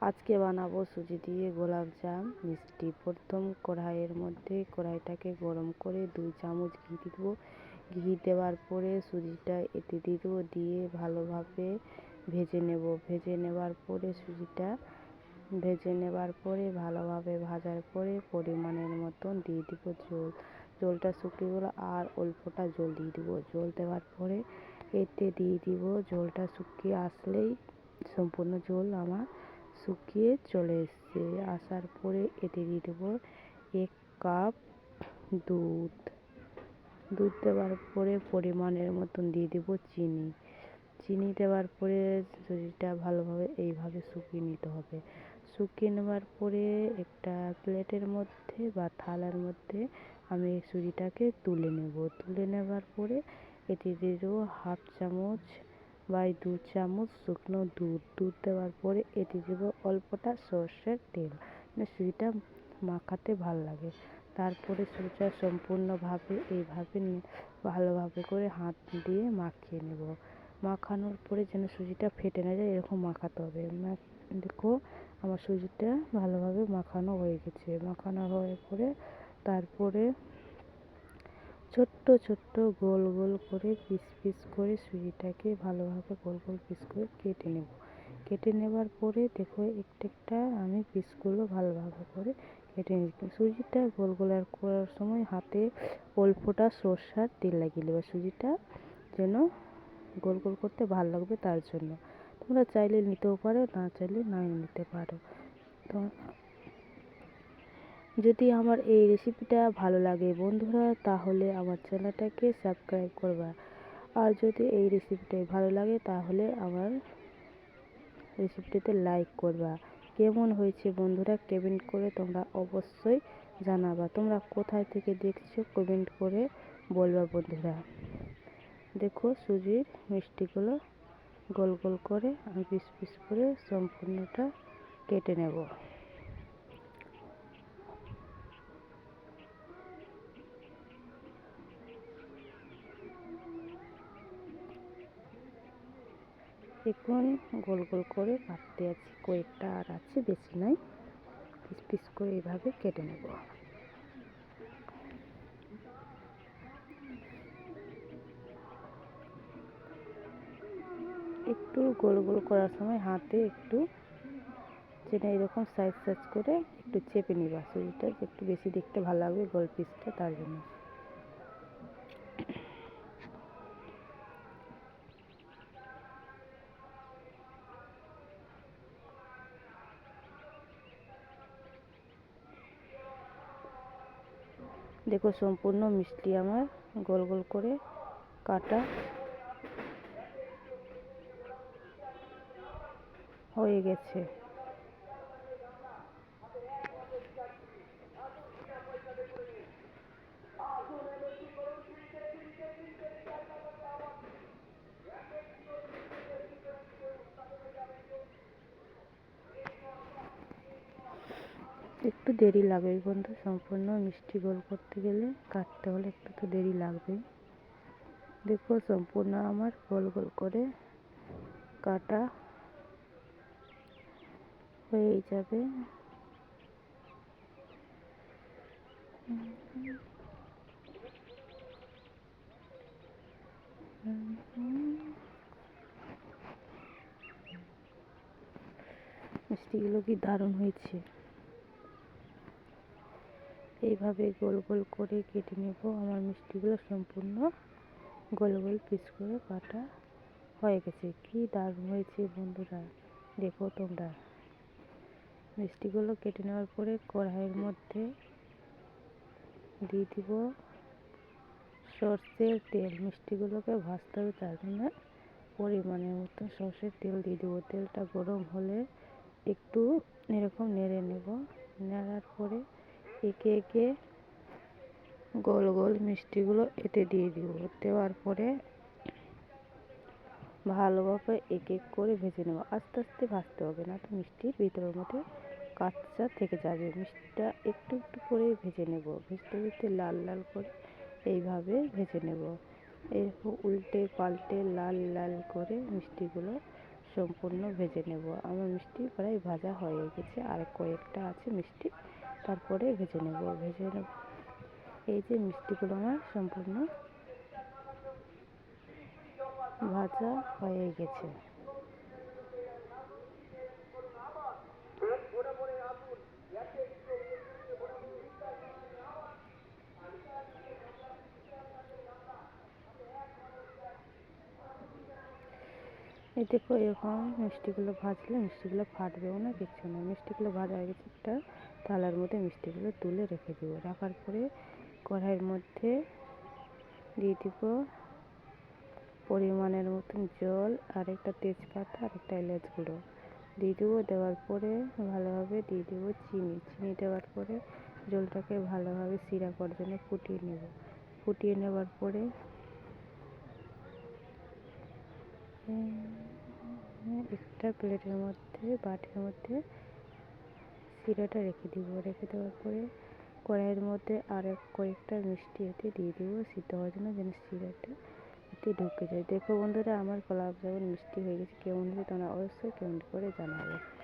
আজকে বানাবো সুজি দিয়ে গোলাপ জাম, মিষ্টি প্রথম কড়াইয়ের মধ্যে কড়াইটাকে গরম করে দুই চামচ ঘি দিব। ঘি দেওয়ার পরে সুজিটা এতে দেবো, দিয়ে ভালোভাবে ভেজে নেব। ভেজে নেওয়ার পরে সুজিটা, ভেজে নেওয়ার পরে ভালোভাবে ভাজার পরে পরিমাণের মতন দিয়ে দিব জল। জলটা শুকিয়ে গেলো আর অল্পটা জল দিয়ে দিব। জল দেওয়ার পরে এতে দিয়ে দিব, জলটা শুকিয়ে আসলেই সম্পূর্ণ জল আমার শুকিয়ে চলে এসছে। আসার পরে এতে দিয়ে দেবো এক কাপ দুধ। দুধ দেওয়ার পরে পরিমাণের মতন দিয়ে দেবো চিনি। চিনি দেওয়ার পরে সুজিটা ভালোভাবে এইভাবে শুকিয়ে নিতে হবে। শুকিয়ে নেওয়ার পরে একটা প্লেটের মধ্যে বা থালার মধ্যে আমি সুজিটাকে তুলে নেব। তুলে নেওয়ার পরে এতে দিয়ে দেবো হাফ চামচ বা দু চামচ শুকনো দুধ। দুধ দেওয়ার পরে এতে দেবো অল্পটা সর্ষের তেল। সুজিটা মাখাতে ভালো লাগে। তারপরে সুজিটা সম্পূর্ণভাবে এইভাবে ভালোভাবে করে হাত দিয়ে মাখিয়ে নেব। মাখানোর পরে যেন সুজিটা ফেটে না যায়, এরকম মাখাতে হবে। দেখো, আমার সুজিটা ভালোভাবে মাখানো হয়ে গেছে। মাখানো হওয়ার পরে তারপরে ছোট্ট ছোট্ট গোল গোল করে পিস পিস করে সুজিটাকে ভালোভাবে গোল গোল পিস করে কেটে নেব। কেটে নেবার পরে দেখো একটা একটা আমি পিসগুলো ভালোভাবে করে কেটে নিচ্ছি সুজিটা গোল গোল আর করার সময় হাতে অল্পটা সর্ষার তেল লাগিয়ে নেবে সুজিটা যেন গোল গোল করতে ভালো লাগবে তার জন্য। তোমরা চাইলে নিতেও পারো, না চাইলে নাই নিতে পারো। তো যদি আমার এই রেসিপিটা ভালো লাগে বন্ধুরা, তাহলে আমার চ্যানেলটাকে সাবস্ক্রাইব করবা। আর যদি এই রেসিপিটাই ভালো লাগে, তাহলে আমার রেসিপিটিতে লাইক করবা। কেমন হয়েছে বন্ধুরা কমেন্ট করে তোমরা অবশ্যই জানাবা। তোমরা কোথায় থেকে দেখছ কমেন্ট করে বলবা বন্ধুরা। দেখো সুজির মিষ্টিগুলো গোল গোল করে আমি পিস পিস করে সম্পূর্ণটা কেটে নেব। এখন গোল গোল করে কাটতে আছি। কয়েকটা আর আছে, বেশি নাই। পিস পিস করে এভাবে কেটে নেব। একটু গোল গোল করার সময় হাতে একটু যেটা এরকম সাইজ সাইজ করে একটু চেপে নিবা। সুজিটা একটু বেশি দেখতে ভালো লাগবে গোল পিসটা তার জন্য। দেখো সম্পূর্ণ মিষ্টি আমার গোল গোল করে কাটা। হয়ে গেছে। একটু দেরি লাগবে বন্ধু, সম্পূর্ণ মিষ্টি গোল করতে গেলে কাটতে হলে একটু তো দেরি লাগবে। দেখো, সম্পূর্ণ আমার গোল গোল করে কাটা হয়ে যাবে। মিষ্টিগুলো কি দারুণ হয়েছে। এইভাবে গোল গোল করে কেটে নেব। আমার মিষ্টিগুলো সম্পূর্ণ গোল গোল পিস করে কাটা হয়ে গেছে। কি দারুণ হয়েছে বন্ধুরা, দেখো তোমরা। মিষ্টিগুলো কেটে নেওয়ার পরে কড়াইয়ের মধ্যে দিয়ে দিব সর্ষের তেল। মিষ্টিগুলোকে ভাজতে হবে তার জন্য পরিমাণের মতো সর্ষের তেল দিয়ে দেবো। তেলটা গরম হলে একটু এরকম নেড়ে নেব। নেড়ার পরে একে একে গোল গোল মিষ্টিগুলো এতে দিয়ে দিব। দেওয়ার পরে ভালোভাবে এক এক করে ভেজে নেব। আস্তে আস্তে ভাজতে হবে, না তো মিষ্টির ভিতরের মধ্যে কাঁচা থেকে যাবে। মিষ্টিটা একটু একটু করে ভেজে নেব। ভেজতে ভেজতে লাল লাল করে এইভাবে ভেজে নেব। এরকম উল্টে পাল্টে লাল লাল করে মিষ্টিগুলো সম্পূর্ণ ভেজে নেব। আমার মিষ্টি প্রায় ভাজা হয়ে গেছে। আর কয়েকটা আছে মিষ্টি তারপরে ভেজে নেব ভেজে নেব। এই যে মিষ্টিগুলো আমার সম্পূর্ণ ভাজা হয়ে গেছে। দেখো এরকম মিষ্টিগুলো ভাজলে মিষ্টিগুলো ফাটবেও না, কিচ্ছু না। মিষ্টিগুলো ভাজা হয়ে গেছে, একটা থালার মধ্যে মিষ্টিগুলো তুলে রেখে দেবো। রাখার পরে কড়াইয়ের মধ্যে দিয়ে দিব পরিমাণের মতন জল আর একটা তেজপাতা আর একটা এলাচ গুঁড়ো। দিয়ে দেবো, দেওয়ার পরে ভালোভাবে দিয়ে দেবো চিনি। চিনি দেওয়ার পরে জলটাকে ভালোভাবে সিরা করার জন্য ফুটিয়ে নেব। ফুটিয়ে নেওয়ার পরে একটা প্লেটের মধ্যে, বাটির মধ্যে শিরাটা রেখে দিব। রেখে দেওয়ার পরে কড়াইয়ের মধ্যে আর কয়েকটা মিষ্টি এতে দিয়ে দিব, সিদ্ধ হওয়ার জন্য যেন শিরাটা এতে ঢুকে যায়। দেখো বন্ধুরা, আমার গোলাপ জামুন মিষ্টি হয়ে গেছে। কেমন হয়েছে তোমরা অবশ্যই কেমন করে জানাবে।